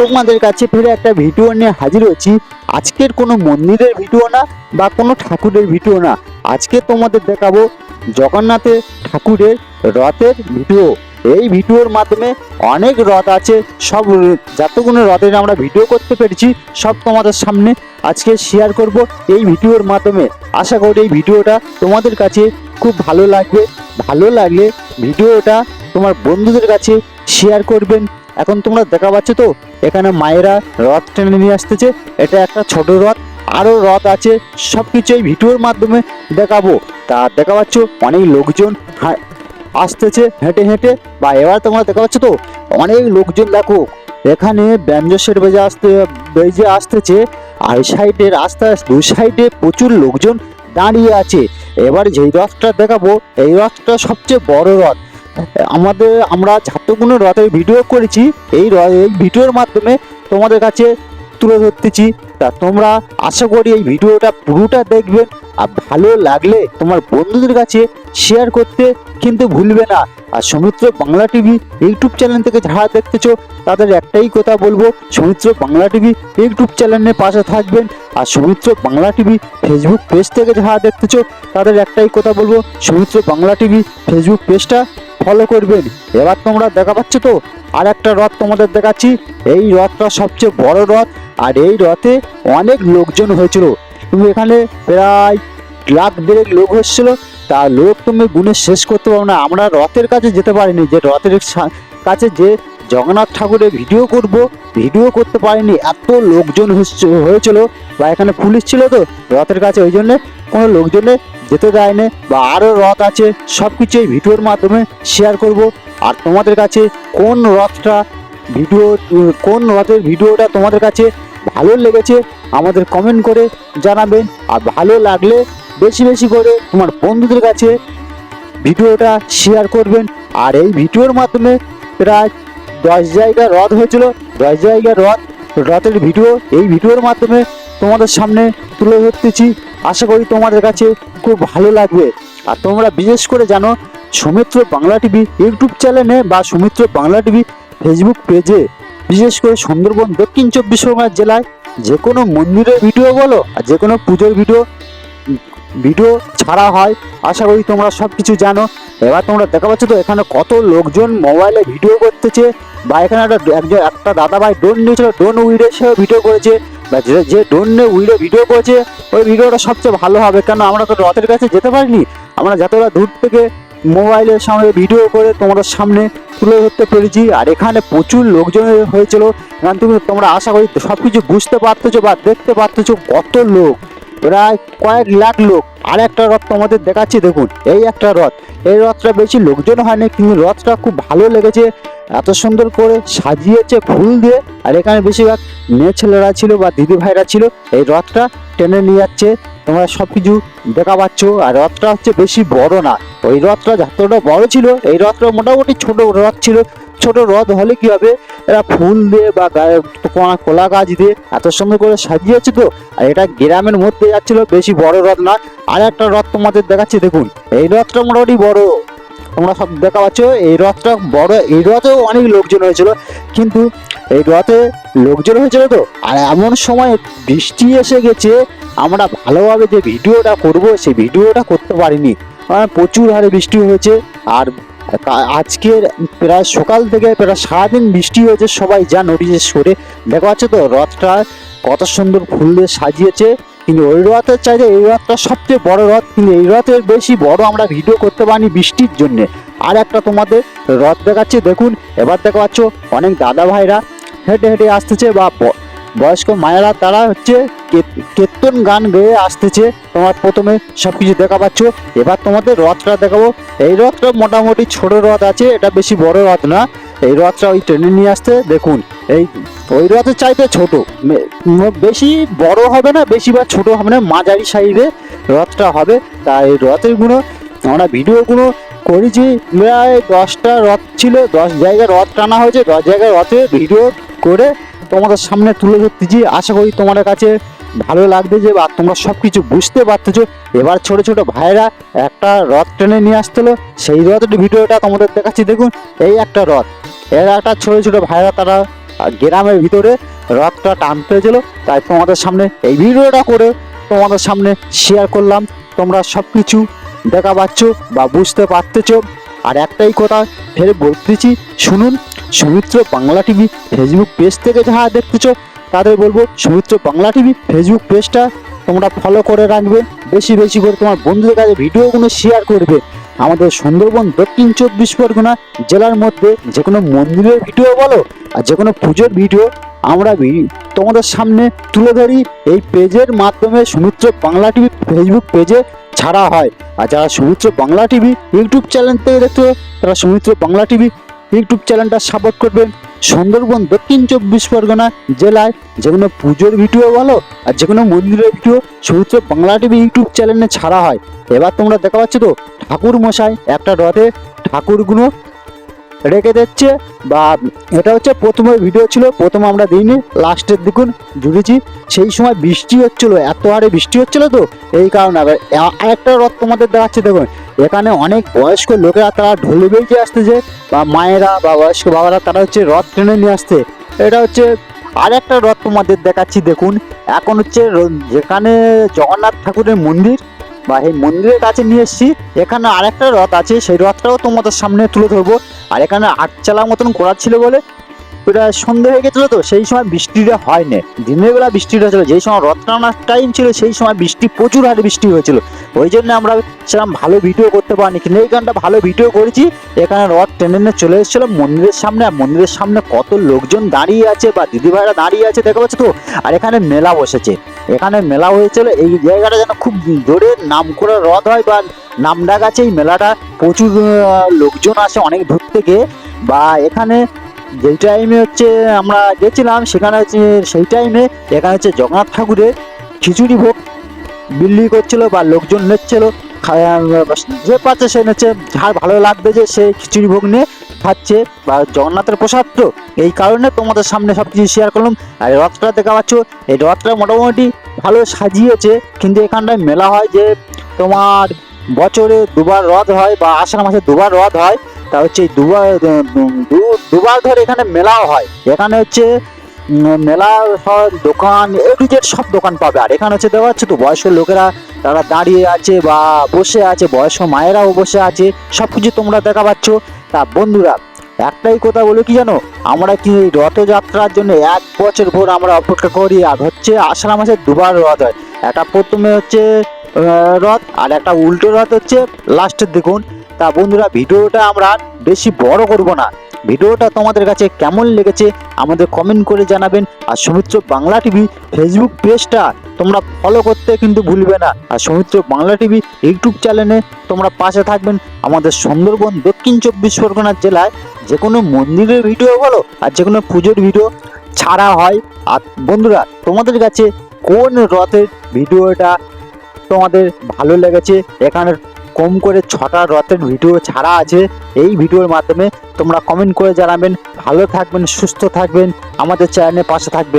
তোমাদের কাছে ফিরে একটা ভিডিও নিয়ে হাজির হয়েছি আজকের কোনো মন্দিরের ভিডিও না বা কোনো ঠাকুরের ভিডিও না। আজকে তোমাদের দেখাবো জগন্নাথের ঠাকুরের রথের ভিডিও। এই ভিডিওর মাধ্যমে অনেক রথ আছে, সব যতগুলো রথের আমরা ভিডিও করতে পেরেছি, সব তোমাদের সামনে আজকে শেয়ার করব এই ভিডিওর মাধ্যমে। আশা করি এই ভিডিওটা তোমাদের কাছে খুব ভালো লাগবে। ভালো লাগলে ভিডিওটা তোমার বন্ধুদের কাছে শেয়ার করবেন। এখন তোমরা দেখা পাচ্ছ তো, এখানে মায়েরা রথ টেনে নিয়ে আসতেছে। এটা একটা ছোট রথ আরও রথ আছে সব কিছু এই ভিডিওর মাধ্যমে দেখাবো। তা দেখা পাচ্ছ, অনেক লোকজন আসতেছে হেঁটে হেঁটে। বা এবার তোমরা দেখা পাচ্ছ তো, অনেক লোকজন দেখো, এখানে ব্যঞ্জসের বেজে আসতে, বেজে আসতেছে, আর সাইডের রাস্তার দু সাইডে প্রচুর লোকজন দাঁড়িয়ে আছে। এবার যেই রথটা দেখাবো, এই রথটা সবচেয়ে বড় রথ। আমাদের, আমরা যতগুলো রথের ভিডিও করেছি। এই এই ভিডিওর মাধ্যমে তোমাদের কাছে তুলে ধরতেছি। তা তোমরা আশা করি এই ভিডিওটা পুরোটা দেখবেন আর ভালো লাগলে তোমার বন্ধুদের কাছে শেয়ার করতে কিন্তু ভুলবে না। আর Soumitra Bangla TV YouTube channel থেকে যারা দেখতেছো তাদের একটাই কথা বলব, সৌমিত্র বাংলা টিভি ইউটিউব চ্যানেলের পাশে থাকবেন। আর Soumitra Bangla TV Facebook page থেকে যারা দেখতেছো তাদের একটাই কথা বলব, সৌমিত্র বাংলা টিভি ফেসবুক পেজটা ফলো করবেন। এবার তোমরা দেখা পাচ্ছ তো আর একটা রথ তোমাদের দেখাচ্ছি। এই রথটা সবচেয়ে বড় রথ, আর এই রথে অনেক লোকজন হয়েছিল। তুমি এখানে প্রায় লাখ দেড়েক লোক হচ্ছিল তা লোক তুমি গুণে শেষ করতে পারো না। আমরা রথের কাছে যেতে পারিনি, যে রথের কাছে যে জগন্নাথ ঠাকুরের ভিডিও করব ভিডিও করতে পারিনি। এত লোকজন হয়েছিল, বা এখানে পুলিশ ছিল তো রথের কাছে, ওই জন্যে কোনো লোকজনে যেতে দেয়নি বা আরও রথ আছে সব কিছু এই ভিডিওর মাধ্যমে শেয়ার করব। আর তোমাদের কাছে কোন রথটা ভিডিও, কোন রথের ভিডিওটা তোমাদের কাছে ভালো লেগেছে, আমাদের কমেন্ট করে জানাবেন আর ভালো লাগলে বেশি বেশি করে তোমার বন্ধুদের কাছে ভিডিওটা শেয়ার করবেন। আর এই ভিডিওর মাধ্যমে প্রায় দশ জায়গায় রথ হয়েছিল। দশ জায়গায় রথ, রথের ভিডিও এই ভিডিওর মাধ্যমে তোমাদের সামনে তুলে ধরতেছি। আশা করি তোমাদের কাছে খুব ভালো লাগবে। আর তোমরা বিশেষ করে জানো, সৌমিত্র বাংলা টিভি ইউটিউব চ্যানেলে বা সৌমিত্র বাংলা টিভি ফেসবুক পেজে, বিশেষ করে সুন্দরবন দক্ষিণ চব্বিশ পরগনা জেলায় যে কোনো মন্দিরের ভিডিও বলো আর যে কোনো পুজোর ভিডিও ভিডিও ছাড়া হয়, আশা করি তোমরা সব কিছু জানো। এবার তোমরা দেখা পাচ্ছ তো, এখানে কত লোকজন মোবাইলে ভিডিও করতেছে বা এখানে একটা একটা দাদা ভাই ড্রোন নিয়েছিল ড্রোন উইডে সেও ভিডিও করেছে। বা যে যে ড্রোন নিয়ে ভিডিও করছে, ওই ভিডিওটা সবচেয়ে ভালো হবে। কেন আমরা তো রথের কাছে যেতে পারিনি? আমরা যতটা দূর থেকে মোবাইলের সামনে ভিডিও করে তোমাদের সামনে তুলে ধরতে পেরেছি, আর এখানে প্রচুর লোকজন হয়েছিল। এখান তুমি তোমরা আশা করি সব কিছু বুঝতে পারতেছো বা দেখতে পারতেছো কত লোক। প্রায় কয়েক লাখ লোক। আর একটা রথ তোমাদের দেখাচ্ছি, দেখুন, এই একটা রথ। এই রথটা বেশি লোকজন হয়নি, কিন্তু রথটা খুব ভালো লেগেছে। এত সুন্দর করে সাজিয়েছে ফুল দিয়ে। আর এখানে বেশিরভাগ মেয়ে ছেলেরা ছিল বা দিদি ভাইরা ছিল। এই রথটা টেনে নিয়ে যাচ্ছে। তোমরা সব কিছু দেখা পাচ্ছ। আর রথটা হচ্ছে বেশি বড় না। ওই রথটা যতটা বড় ছিল, এই রথটা মোটামুটি ছোট রথ ছিল। ছোট রথ হলে কি হবে? এরা ফুল দিয়ে বা কলা গাছ দিয়ে এত সুন্দর করে সাজিয়েছে তো। আর এটা গ্রামের মধ্যে যাচ্ছিল, বেশি বড় রথ না। আর একটা রথ তোমাদের দেখাচ্ছি, দেখুন। এই রথটা মোটামুটি বড়। তোমরা সব দেখা পাচ্ছ, এই রথটা বড়। এই রথেও অনেক লোকজন হয়েছিল। কিন্তু এই রথে লোকজন হয়েছিল তো। আর এমন সময় বৃষ্টি এসে গেছে। আমরা ভালোভাবে যে ভিডিওটা করব, সেই ভিডিওটা করতে পারিনি। প্রচুর হারে বৃষ্টি হয়েছে। আর আজকের প্রায় সকাল থেকে প্রায় সারাদিন বৃষ্টি হয়েছে, সবাই জানো বিশেষ করে। দেখা যাচ্ছে তো রথটা কত সুন্দর ফুল দিয়ে সাজিয়েছে। কিন্তু ওই রথের চাইতে এই রথটা সবচেয়ে বড় রথ। কিন্তু এই রথের বেশি বড় আমরা ভিডিও করতে পারিনি বৃষ্টির জন্যে। আর একটা তোমাদের রথ দেখাচ্ছি, দেখুন। এবার দেখা পাচ্ছ অনেক দাদা ভাইরা হেঁটে হেঁটে আসতেছে ব- বয়স্ক মায়েরা তারা হচ্ছে কীর- কীর্তন গান গেয়ে আসতেছে। তোমার প্রথমে সব কিছু দেখা পাচ্ছ। এবার তোমাদের রথটা দেখাবো। এই রথটা মোটামুটি ছোট রথ আছে, এটা বেশি বড় রথ না। এই রথটা ওই ট্রেনে নিয়ে আসতে দেখুন। এই ওই রথের চাইতে ছোট। বেশি বড় হবে না, বেশি বা ছোট হবে না, মাঝারি সাইজে রথটা হবে। তাই এই রথেরগুলো আমরা ভিডিওগুলো করেছি প্রায় দশটা রথ ছিল, দশ জায়গায় রথ টানা হয়েছে, দশ জায়গায় রথে ভিডিও করে তোমাদের সামনে তুলে ধরতেছি। আশা করি তোমাদের কাছে ভালো লাগবে যে, বা তোমরা সব কিছু বুঝতে পারতেছো। এবার ছোট ছোট ভাইরা একটা রথ টেনে নিয়ে আসতেলো সেই রথের ভিডিওটা তোমাদের দেখাচ্ছি। দেখুন, এই একটা রথ। এর একটা ছোট ছোট ভাইরা তারা গ্রামের ভিতরে রথটা টানতে হয়েছিল। তাই তোমাদের সামনে এই ভিডিওটা করে তোমাদের সামনে শেয়ার করলাম। তোমরা সব কিছু দেখা পাচ্ছ বা বুঝতে পারতেছ। আর একটাই কথা ফের বলতেছি, শুনুন Sumitra Bangla TV Facebook page থেকে যারা দেখতেছো, তাদের বলব সুমিত্র বাংলা টিভি ফেসবুক পেজটা তোমরা ফলো করে রাখবে। বেশি বেশি করে তোমার বন্ধুদের কাছে ভিডিওগুলো শেয়ার করবে। আমাদের সুন্দরবন দক্ষিণ চব্বিশ পরগনা জেলার মধ্যে যে কোনো মন্দিরের ভিডিও বলো আর যে কোনো পুজোর ভিডিও আমরা তোমাদের সামনে তুলে ধরি। এই পেজের মাধ্যমে সুমিত্র বাংলা টিভি ফেসবুক পেজে ছাড়া হয়। আর যারা Sumitra Bangla TV YouTube channel থেকে দেখতে তারা সুমিত্র বাংলা টিভি ইউটিউব চ্যানেলটা সাপোর্ট করবেন। সুন্দরবন দক্ষিণ চব্বিশ পরগনা জেলায় যে কোনো পুজোর ভিডিও বলো আর যে কোনো মন্দিরের video Sumitra Bangla TV YouTube চ্যানেলে ছাড়া হয়। এবার তোমরা দেখা পাচ্ছ তো, ঠাকুর মশাই একটা রথে ঠাকুরগুলো রেখে দিচ্ছে বা এটা হচ্ছে প্রথমে ভিডিও ছিল, প্রথম আমরা দিইনি লাস্টের দিকুন জুড়েছি। সেই সময় বৃষ্টি হচ্ছিল, এত হারে বৃষ্টি হচ্ছিল তো, এই কারণে একটা রথ তোমাদের দেখাচ্ছে, দেখুন। এখানে অনেক বয়স্ক লোকেরা তারা ঢোলে বেরিয়ে আসতেছে। বা মায়েরা বা বয়স্ক বাবারা, তারা হচ্ছে রথ টেনে নিয়ে আসছে। এটা হচ্ছে আর একটা রথ তোমাদের দেখাচ্ছি, দেখুন। এখন হচ্ছে যেখানে জগন্নাথ ঠাকুরের মন্দির, বা এই মন্দিরের কাছে নিয়ে এসেছি। এখানে আরেকটা রথ আছে, সেই রথটাও তোমাদের সামনে তুলে ধরবো। আর এখানে আট চালা মতন করা ছিল বলে ওটা সন্ধে হয়ে গেছিল তো, সেই সময় বৃষ্টিটা হয়নি। দিনের বেলা বৃষ্টিটা ছিল যেই সময় রথ টানার টাইম ছিল, সেই সময় বৃষ্টি, প্রচুর হারে বৃষ্টি হয়েছিল। ওই জন্য আমরা সেরকম ভালো ভিডিও করতে পারিনি। কিন্তু এই গানটা ভালো ভিডিও করেছি, এখানে রথ টেনে নিয়ে চলে এসেছিল মন্দিরের সামনে। আর মন্দিরের সামনে কত লোকজন দাঁড়িয়ে আছে বা দিদিভাইরা দাঁড়িয়ে আছে দেখতে পাচ্ছ তো? আর এখানে মেলা বসেছে। এখানে মেলা হয়েছিল, এই জায়গাটা যেন খুব জোরে নাম করে রথ হয় বা নাম ডাক আছে। এই মেলাটা প্রচুর লোকজন আসে অনেক দূর থেকে। বা এখানে যেই টাইমে হচ্ছে আমরা গেছিলাম, সেখানে হচ্ছে সেই টাইমে এখানে হচ্ছে জগন্নাথ ঠাকুরের খিচুড়ি ভোগ বিল্লি করছিল বা লোকজন নিচ্ছিল। যে পাচ্ছে সে নিচ্ছে। যার ভালো লাগবে যে সে খিচুড়ি ভোগ নিয়ে খাচ্ছে বা জগন্নাথের প্রসাদ তো। এই কারণে তোমাদের সামনে সব কিছু শেয়ার করলাম। আর রথটা দেখা পাচ্ছ, এই রথটা মোটামুটি ভালো সাজিয়েছে। কিন্তু এখানটায় মেলা হয় যে তোমার বছরে দুবার রথ হয় বা আষাঢ় মাসে দুবার রথ হয়। তা হচ্ছে এই দুবার দু- দুবার ধরে এখানে মেলাও হয়। এখানে হচ্ছে মেলা সব দোকান এ জেড সব দোকান পাবে। আর এখানে হচ্ছে দেখা যাচ্ছে তো বয়স্ক লোকেরা, তারা দাঁড়িয়ে আছে বা বসে আছে, বয়স্ক মায়েরাও বসে আছে সব কিছু তোমরা দেখা পাচ্ছ। তা বন্ধুরা, একটাই কথা বলে কি জানো? আমরা কি রথযাত্রার জন্য এক বছর ভোর আমরা অপেক্ষা করি? আর হচ্ছে আষাঢ় মাসে দুবার রথ হয়। একটা প্রথমে হচ্ছে রথ, আর একটা উল্টো রথ হচ্ছে লাস্টের দেখুন। তা বন্ধুরা, ভিডিওটা আমরা বেশি বড় করব না। ভিডিওটা তোমাদের কাছে কেমন লেগেছে আমাদের কমেন্ট করে জানাবেন। আর সৌমিত্র বাংলা টিভি ফেসবুক পেজটা তোমরা ফলো করতে কিন্তু ভুলবে না। আর সৌমিত্র বাংলা টিভি ইউটিউব চ্যানেলে তোমরা পাশে থাকবেন আমাদের সুন্দরবন দক্ষিণ চব্বিশ পরগনা জেলায়। যে কোনো মন্দিরের ভিডিও বলো আর যে কোনো পুজোর ভিডিও ছাড়া হয়। আর বন্ধুরা, তোমাদের কাছে কোন রথের ভিডিওটা তোমাদের ভালো লেগেছে? এখানে কম করে ছটা রথের ভিডিও ছাড়া আছে, এই ভিডিওর মাধ্যমে তোমরা কমেন্ট করে জানাবেন। ভালো থাকবেন, সুস্থ থাকবেন, আমাদের চ্যানেলের পাশে থাকবেন।